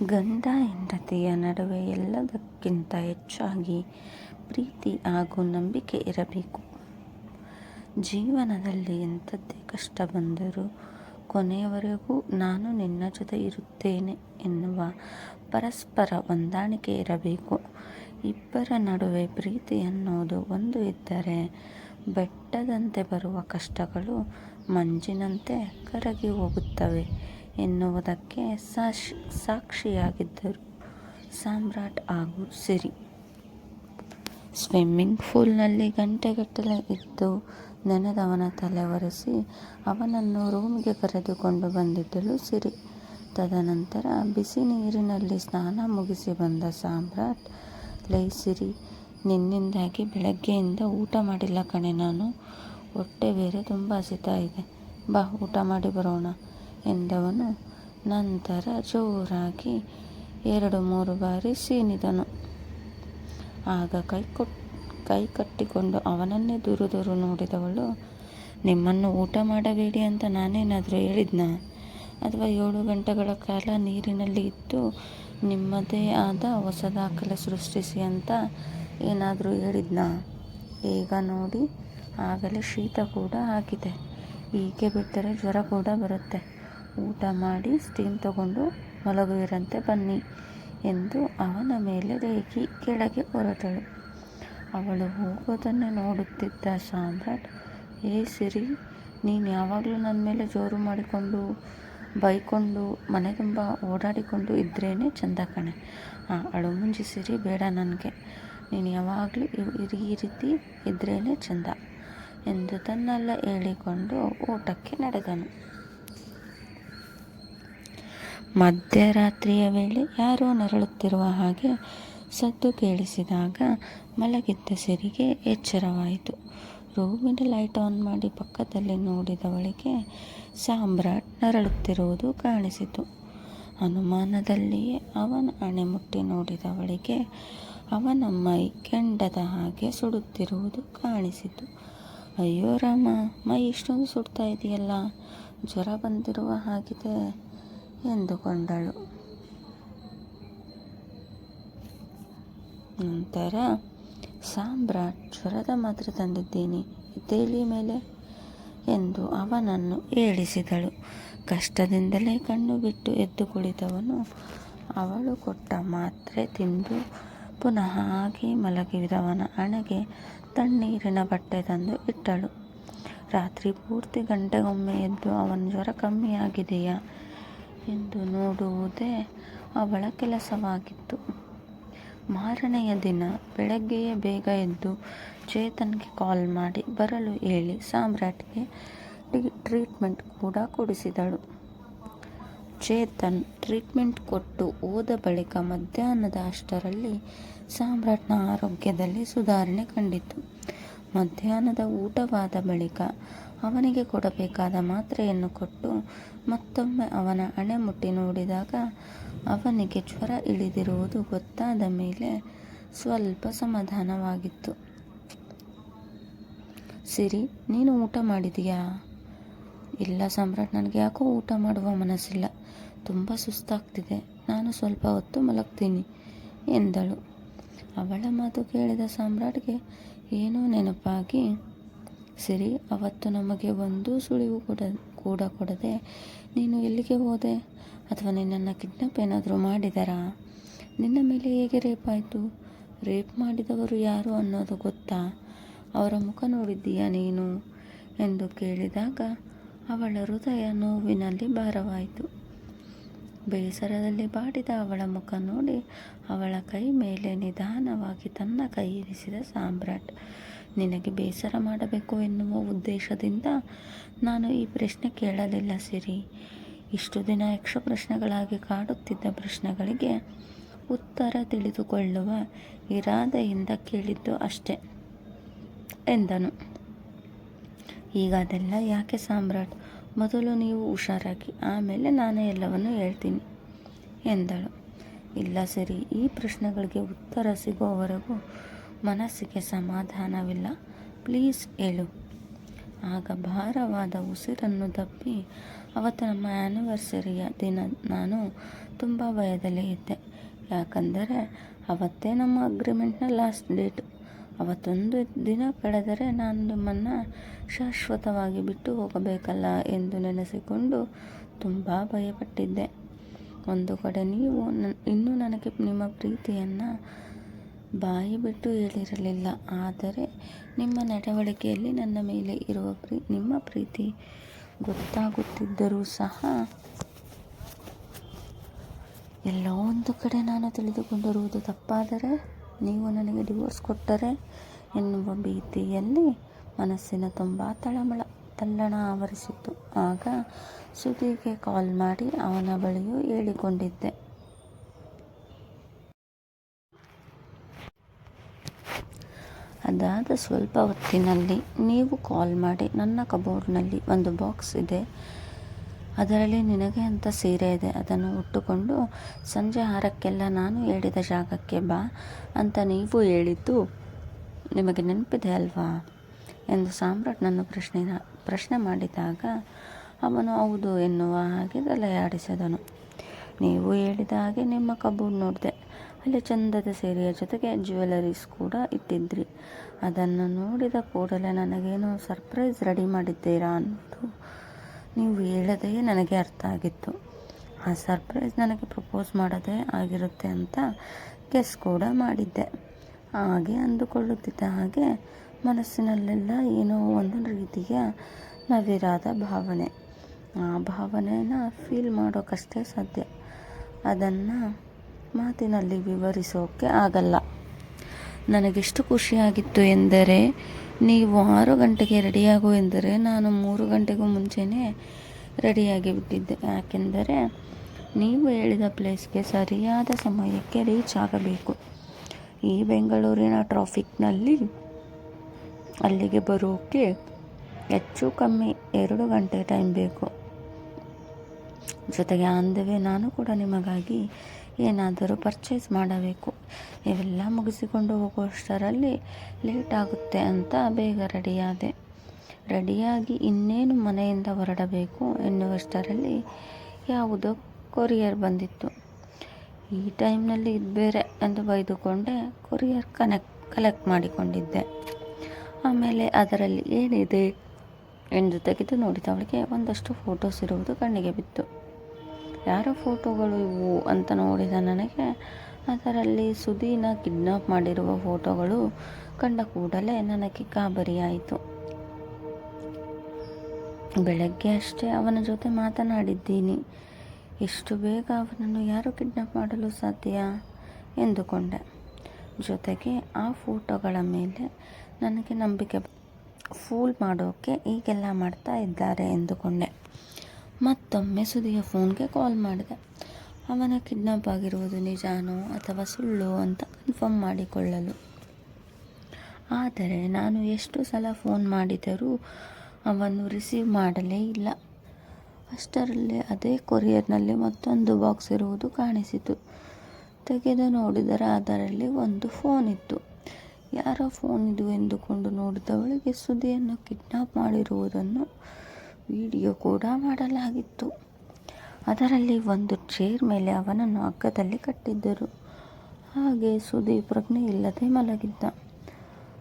ಗಂಡ, ಹೆಂಡತಿಯ ನಡುವೆ ಎಲ್ಲದಕ್ಕಿಂತ ಹೆಚ್ಚಾಗಿ ಪ್ರೀತಿ ಹಾಗೂ ನಂಬಿಕೆ ಇರಬೇಕು. ಜೀವನದಲ್ಲಿ ಎಂಥದ್ದೇ ಕಷ್ಟ ಬಂದರೂ ಕೊನೆಯವರೆಗೂ ನಾನು ನಿನ್ನ ಜೊತೆ ಇರುತ್ತೇನೆ ಎನ್ನುವ ಪರಸ್ಪರ ಹೊಂದಾಣಿಕೆ ಇರಬೇಕು. ಇಬ್ಬರ ನಡುವೆ ಪ್ರೀತಿ ಅನ್ನೋದು ಒಂದು ಇದ್ದರೆ ಬೆಟ್ಟದಂತೆ ಬರುವ ಕಷ್ಟಗಳು ಮಂಜಿನಂತೆ ಕರಗಿ ಹೋಗುತ್ತವೆ. ಎನ್ನುವುದಕ್ಕೆ ಸಾಕ್ಷಿ ಸಾಕ್ಷಿಯಾಗಿದ್ದರು. ಸಾಮ್ರಾಟ್ ಹಾಗೂ ಸಿರಿ. ಸ್ವಿಮ್ಮಿಂಗ್ ಪೂಲ್ನಲ್ಲಿ ಗಂಟೆಗಟ್ಟಲೆ ಇದ್ದು ನೆನೆದವನ ತಲೆ ಒರೆಸಿ ಅವನನ್ನು ರೂಮಿಗೆ ಕರೆದುಕೊಂಡು ಬಂದಿದ್ದಳು ಸಿರಿ. ತದನಂತರ ಬಿಸಿ ನೀರಿನಲ್ಲಿ ಸ್ನಾನ ಮುಗಿಸಿ ಬಂದ ಸಾಮ್ರಾಟ್, ಲೈ ಸಿರಿ, ನಿನ್ನಿಂದಾಗಿ ಬೆಳಗ್ಗೆಯಿಂದ ಊಟ ಮಾಡಿಲ್ಲ ಕಣೆ ನಾನು. ಹೊಟ್ಟೆ ಬೇರೆ ತುಂಬ ಹಸಿತಾ ಇದೆ. ಬಾ, ಊಟ ಮಾಡಿ ಬರೋಣ. ಎಂದವನು. ನಂತರ ಜೋರಾಗಿ ಎರಡು ಮೂರು ಬಾರಿ ಸೀನಿದನು. ಆಗ ಕೈ ಕೊಟ್, ಕೈ ಕಟ್ಟಿಕೊಂಡು ಅವನನ್ನೇ ದೂರು ದೂರು ನೋಡಿದವಳು, ನಿಮ್ಮನ್ನು ಊಟ ಮಾಡಬೇಡಿ ಅಂತ ನಾನೇನಾದರೂ ಹೇಳಿದ್ನಾ? ಅಥವಾ ಏಳು ಗಂಟೆಗಳ ಕಾಲ ನೀರಿನಲ್ಲಿ ಇದ್ದು ನಿಮ್ಮದೇ ಆದ ಹೊಸ ದಾಖಲೆ ಸೃಷ್ಟಿಸಿ ಅಂತ ಏನಾದರೂ ಹೇಳಿದ್ನಾ? ಈಗ ನೋಡಿ, ಆಗಲೇ ಶೀತ ಕೂಡ ಆಗಿದೆ. ಹೀಗೆ ಬಿಟ್ಟರೆ ಜ್ವರ ಕೂಡ ಬರುತ್ತೆ. ಊಟ ಮಾಡಿ ಸ್ಟೀಮ್ ತಗೊಂಡು ಮಲಗುವಿರಂತೆ ಬನ್ನಿ ಎಂದು ಅವನ ಮೇಲೆ ರೇಗಿ ಕೆಳಗೆ ಹೊರಟಳು. ಅವಳು ಹೋಗೋದನ್ನೇ ನೋಡುತ್ತಿದ್ದ ಸಾಮ್ರಾಟ್, ಏ ಸಿರಿ, ನೀನು ಯಾವಾಗಲೂ ನನ್ನ ಮೇಲೆ ಜೋರು ಮಾಡಿಕೊಂಡು, ಬೈಕೊಂಡು ಮನೆ ತುಂಬ ಓಡಾಡಿಕೊಂಡು ಇದ್ರೇ ಚಂದ ಕಣೆ. ಹಾಂ ಅಳು ಮುಂಜಿ ಸಿರಿ ಬೇಡ ನನಗೆ. ನೀನು ಯಾವಾಗಲೂ ಈ ರೀತಿ ಇದ್ರೇ ಚಂದ ಎಂದು ತನ್ನೆಲ್ಲ ಹೇಳಿಕೊಂಡು ಊಟಕ್ಕೆ ನಡೆದನು. ಮಧ್ಯರಾತ್ರಿಯ ವೇಳೆ ಯಾರೋ ನರಳುತ್ತಿರುವ ಹಾಗೆ ಸದ್ದು ಕೇಳಿಸಿದಾಗ ಮಲಗಿದ್ದ ಸಿರಿಗೆ ಎಚ್ಚರವಾಯಿತು. ರೂಮಿನ ಲೈಟ್ ಆನ್ ಮಾಡಿ ಪಕ್ಕದಲ್ಲಿ ನೋಡಿದವಳಿಗೆ ಸಾಮ್ರಾಟ್ ನರಳುತ್ತಿರುವುದು ಕಾಣಿಸಿತು. ಅನುಮಾನದಲ್ಲಿಯೇ ಅವನ ಅಣೆಮುಟ್ಟಿ ನೋಡಿದವಳಿಗೆ ಅವನ ಮೈ ಕೆಂಡದ ಹಾಗೆ ಸುಡುತ್ತಿರುವುದು ಕಾಣಿಸಿತು. ಅಯ್ಯೋ ರಾಮ, ಮೈ ಇಷ್ಟೊಂದು ಸುಡ್ತಾ ಇದೆಯಲ್ಲ? ಜ್ವರ ಬಂದಿರುವ ಹಾಗಿದೆ. ಎಂದುಕೊಂಡಳು. ನಂತರ ಸಾಮ್ರಾಟ್ ಜ್ವರದ ಮಾತ್ರ ತಂದಿದ್ದೀನಿ ತೇಲಿ ಮೇಲೆ, ಎಂದು ಅವನನ್ನು ಏಳಿಸಿದಳು ಕಷ್ಟದಿಂದಲೇ ಕಣ್ಣು ಬಿಟ್ಟು ಎದ್ದು ಕುಳಿತವನು. ಅವಳು ಕೊಟ್ಟ ಮಾತ್ರೆ ತಿಂದು ಪುನಃ ಹಾಗೆ ಮಲಗಿದವನ ಹಣೆಗೆ ತಣ್ಣೀರಿನ ಬಟ್ಟೆ ತಂದು ಇಟ್ಟಳು. ರಾತ್ರಿ ಪೂರ್ತಿ ಗಂಟೆಗೊಮ್ಮೆ ಎದ್ದು ಅವನ ಜ್ವರ ಕಮ್ಮಿಯಾಗಿದೆಯಾ? ಎಂದು ನೋಡುವುದೇ ಅವಳ ಕೆಲಸವಾಗಿತ್ತು. ಮಾರನೆಯ ದಿನ ಬೆಳಗ್ಗೆಯೇ ಬೇಗ ಎದ್ದು ಚೇತನ್ಗೆ ಕಾಲ್ ಮಾಡಿ ಬರಲು ಹೇಳಿ ಸಾಮ್ರಾಟ್ಗೆ ಟ್ರೀಟ್ಮೆಂಟ್ ಕೂಡ ಕೊಡಿಸಿದಳು. ಚೇತನ್ ಟ್ರೀಟ್ಮೆಂಟ್ ಕೊಟ್ಟು ಹೋದ ಬಳಿಕ ಮಧ್ಯಾಹ್ನದ ಅಷ್ಟರಲ್ಲಿ ಸಾಮ್ರಾಟ್ನ ಆರೋಗ್ಯದಲ್ಲಿ ಸುಧಾರಣೆ ಕಂಡಿತು. ಮಧ್ಯಾಹ್ನದ ಊಟವಾದ ಬಳಿಕ ಅವನಿಗೆ ಕೊಡಬೇಕಾದ ಮಾತ್ರೆಯನ್ನು ಕೊಟ್ಟು ಮತ್ತೊಮ್ಮೆ ಅವನ ಹಣೆ ಮುಟ್ಟಿ ನೋಡಿದಾಗ ಅವನಿಗೆ ಜ್ವರ ಇಳಿದಿರುವುದು ಗೊತ್ತಾದ ಮೇಲೆ ಸ್ವಲ್ಪ ಸಮಾಧಾನವಾಗಿತ್ತು. ಸಿರಿ, ನೀನು ಊಟ ಮಾಡಿದೀಯಾ ಇಲ್ಲ ಸಮ್ರಾಟ್, ನನಗೆ ಯಾಕೋ ಊಟ ಮಾಡುವ ಮನಸ್ಸಿಲ್ಲ. ತುಂಬ ಸುಸ್ತಾಗ್ತಿದೆ. ನಾನು ಸ್ವಲ್ಪ ಹೊತ್ತು ಮಲಗ್ತೀನಿ ಎಂದಳು. ಅವಳ ಮಾತು ಕೇಳಿದ ಸಾಮ್ರಾಟ್ಗೆ ಏನೋ ನೆನಪಾಗಿ. ಸಿರಿ, ಅವತ್ತು ನಮಗೆ ಒಂದು ಸುಳಿವು ಕೂಡ ಕೂಡ ಕೊಡದೆ ನೀನು ಎಲ್ಲಿಗೆ ಹೋದೆ? ಅಥವಾ ನಿನ್ನನ್ನು ಕಿಡ್ನಾಪ್ ಏನಾದರೂ ಮಾಡಿದಾರಾ? ನಿನ್ನ ಮೇಲೆ ಹೇಗೆ ರೇಪ್ ಆಯಿತು? ರೇಪ್ ಮಾಡಿದವರು ಯಾರು ಅನ್ನೋದು ಗೊತ್ತಾ? ಅವರ ಮುಖ ನೋಡಿದ್ದೀಯಾ ನೀನು? ಎಂದು ಕೇಳಿದಾಗ ಅವಳ ಹೃದಯ ನೋವಿನಲ್ಲಿ ಭಾರವಾಯಿತು. ಬೇಸರದಲ್ಲಿ ಬಾಡಿದ ಅವಳ ಮುಖ ನೋಡಿ ಅವಳ ಕೈ ಮೇಲೆ ನಿಧಾನವಾಗಿ ತನ್ನ ಕೈ ಇರಿಸಿದ ಸಾಮ್ರಾಟ್. ನಿನಗೆ ಬೇಸರ ಮಾಡಬೇಕು ಎನ್ನುವ ಉದ್ದೇಶದಿಂದ ನಾನು ಈ ಪ್ರಶ್ನೆ ಕೇಳಲಿಲ್ಲ ಸಿರಿ. ಇಷ್ಟು ದಿನ ಯಕ್ಷ ಪ್ರಶ್ನೆಗಳಾಗಿ ಕಾಡುತ್ತಿದ್ದ ಪ್ರಶ್ನೆಗಳಿಗೆ ಉತ್ತರ ತಿಳಿದುಕೊಳ್ಳುವ ಇರಾದೆಯಿಂದ ಕೇಳಿದ್ದು ಅಷ್ಟೆ ಎಂದನು. ಈಗ ಅದೆಲ್ಲ ಯಾಕೆ ಸಾಮ್ರಾಟ್? ಮೊದಲು ನೀವು ಹುಷಾರಾಗಿ, ಆಮೇಲೆ ನಾನೇ ಎಲ್ಲವನ್ನು ಹೇಳ್ತೀನಿ, ಎಂದಳು. ಇಲ್ಲ ಸರಿ, ಈ ಪ್ರಶ್ನೆಗಳಿಗೆ ಉತ್ತರ ಸಿಗುವವರೆಗೂ ಮನಸ್ಸಿಗೆ ಸಮಾಧಾನವಿಲ್ಲ. ಪ್ಲೀಸ್ ಹೇಳು. ಆಗ ಭಾರವಾದ ಉಸಿರನ್ನು ದಪ್ಪಿ ಅವತ್ತು ನಮ್ಮ ಆ್ಯನಿವರ್ಸರಿಯ ದಿನ ನಾನು ತುಂಬ ಭಯದಲ್ಲಿ ಇದ್ದೆ. ಯಾಕಂದರೆ ಅವತ್ತೇ ನಮ್ಮ ಅಗ್ರಿಮೆಂಟ್ನ ಲಾಸ್ಟ್ ಡೇಟ್ ಅವತ್ತೊಂದು ದಿನ ಕಳೆದರೆ ನಾನು ನಿಮ್ಮನ್ನು ಶಾಶ್ವತವಾಗಿ ಬಿಟ್ಟು ಹೋಗಬೇಕಲ್ಲ ಎಂದು ನೆನೆಸಿಕೊಂಡು ತುಂಬ ಭಯಪಟ್ಟಿದ್ದೆ. ಒಂದು ಕಡೆ ನೀವು ನನ್ ಇನ್ನೂ ನನಗೆ ನಿಮ್ಮ ಪ್ರೀತಿಯನ್ನು ಬಾಯಿ ಬಿಟ್ಟು ಹೇಳಿರಲಿಲ್ಲ. ಆದರೆ ನಿಮ್ಮ ನಡವಳಿಕೆಯಲ್ಲಿ ನನ್ನ ಮೇಲೆ ಇರುವ ಪ್ರೀ, ನಿಮ್ಮ ಪ್ರೀತಿ ಗೊತ್ತಾಗುತ್ತಿದ್ದರೂ ಸಹ ಎಲ್ಲೋ ಒಂದು ಕಡೆ ನಾನು ತಿಳಿದುಕೊಂಡಿರುವುದು ತಪ್ಪಾದರೆ ನೀವು ನನಗೆ ಡಿವೋರ್ಸ್ ಕೊಟ್ಟರೆ ಎನ್ನುವ ಭೀತಿಯಲ್ಲಿ ಮನಸ್ಸಿನ ತುಂಬ ತಳಮಳ. ತಲ್ಲಣ ಆವರಿಸಿತ್ತು. ಆಗ ಸುಧಿಗೆ ಕಾಲ್ ಮಾಡಿ ಅವನ ಬಳಿಯೂ ಹೇಳಿಕೊಂಡಿದ್ದೆ. ಅದಾದ ಸ್ವಲ್ಪ ಹೊತ್ತಿನಲ್ಲಿ ನೀವು ಕಾಲ್ ಮಾಡಿ ನನ್ನ ಕಬೋರ್ಡ್ನಲ್ಲಿ ಒಂದು ಬಾಕ್ಸ್ ಇದೆ. ಅದರಲ್ಲಿ ನಿನಗೆ ಅಂತ ಸೀರೆ ಇದೆ, ಅದನ್ನು ಉಟ್ಟುಕೊಂಡು ಸಂಜೆ ಆರಕ್ಕೆಲ್ಲ ನಾನು ಹೇಳಿದ ಜಾಗಕ್ಕೆ ಬಾ ಅಂತ ನೀವು ಹೇಳಿದ್ದು ನಿಮಗೆ ನೆನಪಿದೆ ಅಲ್ವಾ? ಎಂದು ಸಾಮ್ರಾಟ್ ನನ್ನ ಪ್ರಶ್ನೆ ಪ್ರಶ್ನೆ ಮಾಡಿದಾಗ ಅವನು ಹೌದು ಎನ್ನುವ ಹಾಗೆ ತಲೆಯಾಡಿಸಿದನು. ನೀವು ಹೇಳಿದ ಹಾಗೆ ನಿಮ್ಮ ಕಬೂರ್ ನೋಡಿದೆ, ಅಲ್ಲಿ ಚಂದದ ಸೀರೆಯ ಜೊತೆಗೆ ಜ್ಯುವೆಲರೀಸ್ ಕೂಡ ಇಟ್ಟಿದ್ರಿ. ಅದನ್ನು ನೋಡಿದ ಕೂಡಲೇ ನನಗೇನೋ ಸರ್ಪ್ರೈಸ್ ರೆಡಿ ಮಾಡಿದ್ದೀರಾ ಅನ್ನೋದು ನೀವು ಹೇಳದೆಯೇ ನನಗೆ ಅರ್ಥ ಆಗಿತ್ತು. ಆ ಸರ್ಪ್ರೈಸ್ ನನಗೆ ಪ್ರಪೋಸ್ ಮಾಡೋದೇ ಆಗಿರುತ್ತೆ ಅಂತ ಗೆಸ್ ಕೂಡ ಮಾಡಿದ್ದೆ. ಹಾಗೆ ಅಂದುಕೊಳ್ಳುತ್ತಿದ್ದ ಹಾಗೆ ಮನಸ್ಸಿನಲ್ಲೆಲ್ಲ ಏನೋ ಒಂದು ರೀತಿಯ ನವಿರಾದ ಭಾವನೆ. ಆ ಭಾವನೆನ ಫೀಲ್ ಮಾಡೋಕ್ಕಷ್ಟೇ ಸಾಧ್ಯ. ಅದನ್ನು ಮಾತಿನಲ್ಲಿ ವಿವರಿಸೋಕ್ಕೆ ಆಗಲ್ಲ. ನನಗೆಷ್ಟು ಖುಷಿಯಾಗಿತ್ತು ಎಂದರೆ ನೀವು ಆರು ಗಂಟೆಗೆ ರೆಡಿಯಾಗು ಎಂದರೆ ನಾನು ಮೂರು ಗಂಟೆಗೂ ಮುಂಚೆನೇ ರೆಡಿಯಾಗಿ ಬಿಟ್ಟಿದ್ದೆ ಯಾಕೆಂದರೆ ನೀವು ಹೇಳಿದ ಪ್ಲೇಸ್ಗೆ ಸರಿಯಾದ ಸಮಯಕ್ಕೆ ರೀಚ್ ಆಗಬೇಕು. ಈ ಬೆಂಗಳೂರಿನ ಟ್ರಾಫಿಕ್ನಲ್ಲಿ ಅಲ್ಲಿಗೆ ಬರೋಕ್ಕೆ ಹೆಚ್ಚು ಕಮ್ಮಿ ಎರಡು ಗಂಟೆ ಟೈಮ್ ಬೇಕು. ಜೊತೆಗೆ ಅಂದವೇ ನಾನು ಕೂಡ ನಿಮಗಾಗಿ ಏನಾದರೂ ಪರ್ಚೇಸ್ ಮಾಡಬೇಕು. ಇವೆಲ್ಲ ಮುಗಿಸಿಕೊಂಡು ಹೋಗುವಷ್ಟರಲ್ಲಿ ಲೇಟ್ ಆಗುತ್ತೆ ಅಂತ ಬೇಗ ರೆಡಿಯಾದೆ ರೆಡಿಯಾಗಿ ಇನ್ನೇನು ಮನೆಯಿಂದ ಹೊರಡಬೇಕು ಎನ್ನುವಷ್ಟರಲ್ಲಿ ಯಾವುದೋ ಕೊರಿಯರ್ ಬಂದಿತ್ತು. ಈ ಟೈಮ್ನಲ್ಲಿ ಇದು ಬೇರೆ ಎಂದು ಬೈದುಕೊಂಡೆ ಕೊರಿಯರ್ ಕನೆಕ್ಟ್ ಕಲೆಕ್ಟ್ ಮಾಡಿಕೊಂಡಿದ್ದೆ. ಆಮೇಲೆ ಅದರಲ್ಲಿ ಏನಿದೆ ಎಂದು ತೆಗೆದು ನೋಡಿದವಳಿಗೆ ಒಂದಷ್ಟು ಫೋಟೋಸ್ ಇರುವುದು ಕಣ್ಣಿಗೆ ಬಿತ್ತು. ಯಾರ ಫೋಟೋಗಳು ಇವು ಅಂತ ನೋಡಿದ ನನಗೆ, ಅದರಲ್ಲಿ ಸುದೀನ ಕಿಡ್ನಾಪ್ ಮಾಡಿರುವ ಫೋಟೋಗಳು ಕಂಡ ಕೂಡಲೇ ನನಗೆ ಗಾಬರಿಯಾಯಿತು ಬೆಳಗ್ಗೆ ಅಷ್ಟೇ ಅವನ ಜೊತೆ ಮಾತನಾಡಿದ್ದೀನಿ. ಎಷ್ಟು ಬೇಗ ಅವನನ್ನು ಯಾರು ಕಿಡ್ನಾಪ್ ಮಾಡಲು ಸಾಧ್ಯ? ಎಂದುಕೊಂಡೆ. ಜೊತೆಗೆ ಆ ಫೋಟೋಗಳ ಮೇಲೆ ನನಗೆ ನಂಬಿಕೆ ಫೂಲ್ ಮಾಡೋಕ್ಕೆ ಈಗೆಲ್ಲ ಮಾಡ್ತಾ ಇದ್ದಾರೆ ಎಂದುಕೊಂಡೆ. ಮತ್ತೊಮ್ಮೆ ಸುದಿಯ ಫೋನ್ಗೆ ಕಾಲ್ ಮಾಡಿದೆ. ಅವನ ಕಿಡ್ನಾಪ್ ಆಗಿರುವುದು ನಿಜಾನೋ ಅಥವಾ ಸುಳ್ಳು ಅಂತ ಕನ್ಫರ್ಮ್ ಮಾಡಿಕೊಳ್ಳಲು. ಆದರೆ ನಾನು ಎಷ್ಟು ಸಲ ಫೋನ್ ಮಾಡಿದರೂ ಅವನು ರಿಸೀವ್ ಮಾಡಲೇ ಇಲ್ಲ. ಅಷ್ಟರಲ್ಲಿ ಅದೇ ಕೊರಿಯರ್ನಲ್ಲಿ ಮತ್ತೊಂದು ಬಾಕ್ಸ್ ಇರುವುದು ಕಾಣಿಸಿತು. ತೆಗೆದು ನೋಡಿದರೆ ಅದರಲ್ಲಿ ಒಂದು ಫೋನ್ ಇತ್ತು. ಯಾರ ಫೋನ್ ಇದು ಎಂದುಕೊಂಡು ನೋಡಿದವಳಿಗೆ ಸುದಿಯನ್ನು ಕಿಡ್ನಾಪ್ ಮಾಡಿರುವುದನ್ನು ವಿಡಿಯೋ ಕೂಡ ಮಾಡಲಾಗಿತ್ತು. ಅದರಲ್ಲಿ ಒಂದು ಚೇರ್ ಮೇಲೆ ಅವನನ್ನು ಹಗ್ಗದಲ್ಲಿ ಕಟ್ಟಿದ್ದರು. ಹಾಗೆ ಸುದೀಪ್ ಪ್ರಜ್ಞೆ ಇಲ್ಲದೆ ಮಲಗಿದ್ದ.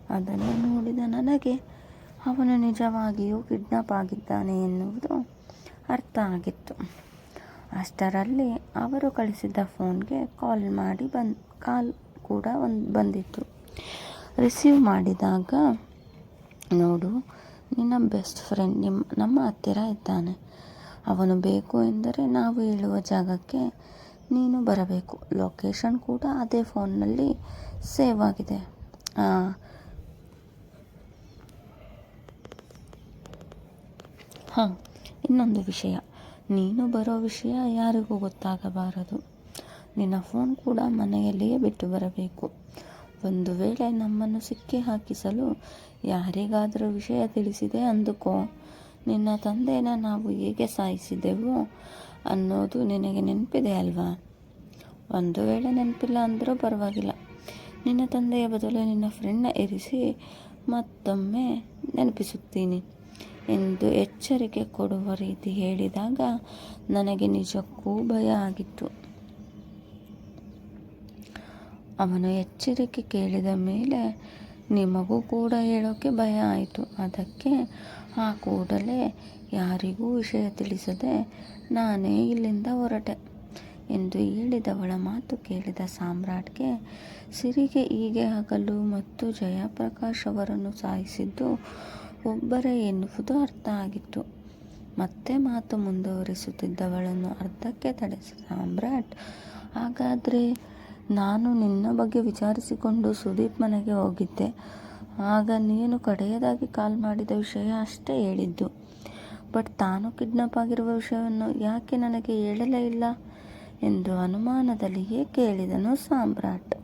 ಅದನ್ನು ನೋಡಿದ ನನಗೆ, ಅವನು ನಿಜವಾಗಿಯೂ ಕಿಡ್ನಾಪ್ ಆಗಿದ್ದಾನೆ ಎನ್ನುವುದು ಅರ್ಥ ಆಗಿತ್ತು. ಅಷ್ಟರಲ್ಲಿ ಅವರು ಕಳಿಸಿದ್ದ ಫೋನ್ಗೆ ಕಾಲ್ ಮಾಡಿ ಬಂದ್, ಕಾಲ್ ಕೂಡ ಒಂದು ಬಂದಿತ್ತು. ರಿಸೀವ್ ಮಾಡಿದಾಗ, ನೋಡು ನಿನ್ನ ಬೆಸ್ಟ್ ಫ್ರೆಂಡ್ ನಿಮ್ಮ ನಮ್ಮ ಹತ್ತಿರ ಇದ್ದಾನೆ. ಅವನು ಬೇಕು ಎಂದರೆ ನಾವು ಹೇಳುವ ಜಾಗಕ್ಕೆ ನೀನು ಬರಬೇಕು. ಲೊಕೇಶನ್ ಕೂಡ ಅದೇ ಫೋನ್ನಲ್ಲಿ ಸೇವ್ ಆಗಿದೆ. ಹಾಂ, ಇನ್ನೊಂದು ವಿಷಯ. ನೀನು ಬರೋ ವಿಷಯ ಯಾರಿಗೂ ಗೊತ್ತಾಗಬಾರದು. ನಿನ್ನ ಫೋನ್ ಕೂಡ ಮನೆಯಲ್ಲಿಯೇ ಬಿಟ್ಟು ಬರಬೇಕು. ಒಂದು ವೇಳೆ ನಮ್ಮನ್ನು ಸಿಕ್ಕಿ ಹಾಕಿಸಲು ಯಾರಿಗಾದರೂ ವಿಷಯ ತಿಳಿಸಿದೆ ಅಂದುಕೋ. ನಿನ್ನ ತಂದೆನ ನಾವು ಹೇಗೆ ಸಾಯಿಸಿದ್ದೆವು ಅನ್ನೋದು ನಿನಗೆ ನೆನಪಿದೆ ಅಲ್ವಾ? ಒಂದು ವೇಳೆ ನೆನಪಿಲ್ಲ ಅಂದರೂ ಪರವಾಗಿಲ್ಲ. ನಿನ್ನ ತಂದೆಯ ಬದಲು ನಿನ್ನ ಫ್ರೆಂಡ್ನ ಇರಿಸಿ ಮತ್ತೊಮ್ಮೆ ನೆನಪಿಸುತ್ತೀನಿ. ಎಂದು ಎಚ್ಚರಿಕೆ ಕೊಡುವ ರೀತಿ ಹೇಳಿದಾಗ ನನಗೆ ನಿಜಕ್ಕೂ ಭಯ ಆಗಿತ್ತು. ಅವನು ಎಚ್ಚರಿಕೆ ಕೇಳಿದ ಮೇಲೆ ನಿಮಗೂ ಕೂಡ ಹೇಳೋಕ್ಕೆ ಭಯ ಆಯಿತು. ಅದಕ್ಕೆ ಆ ಕೂಡಲೇ ಯಾರಿಗೂ ವಿಷಯ ತಿಳಿಸದೆ ನಾನೇ ಇಲ್ಲಿಂದ ಹೊರಟೆ ಎಂದು ಹೇಳಿದವಳ ಮಾತು ಕೇಳಿದ ಸಾಮ್ರಾಟ್ಗೆ, ಸಿರಿಗೆ ಹೀಗೆ ಆಗಲು ಮತ್ತು ಜಯಪ್ರಕಾಶ್ ಅವರನ್ನು ಸಾಯಿಸಿದ್ದು ಒಬ್ಬರೇ ಎನ್ನುವುದು ಅರ್ಥ ಆಗಿತ್ತು. ಮತ್ತೆ ಮಾತು ಮುಂದುವರಿಸುತ್ತಿದ್ದವಳನ್ನು ಅರ್ಧಕ್ಕೆ ತಡೆಸಿದ ಸಾಮ್ರಾಟ್, ಹಾಗಾದರೆ ನಾನು ನಿನ್ನ ಬಗ್ಗೆ ವಿಚಾರಿಸಿಕೊಂಡು ಸುದೀಪ್ ಮನೆಗೆ ಹೋಗಿದ್ದೆ. ಆಗ ನೀನು ಕಡೆಯದಾಗಿ ಕಾಲ್ ಮಾಡಿದ ವಿಷಯ ಅಷ್ಟೇ ಹೇಳಿದ್ದು. ಬಟ್ ತಾನು ಕಿಡ್ನಾಪ್ ಆಗಿರುವ ವಿಷಯವನ್ನು ಯಾಕೆ ನನಗೆ ಹೇಳಲೇ ಇಲ್ಲ? ಎಂದು ಅನುಮಾನದಲ್ಲಿಯೇ ಕೇಳಿದನು ಸಾಮ್ರಾಟ್.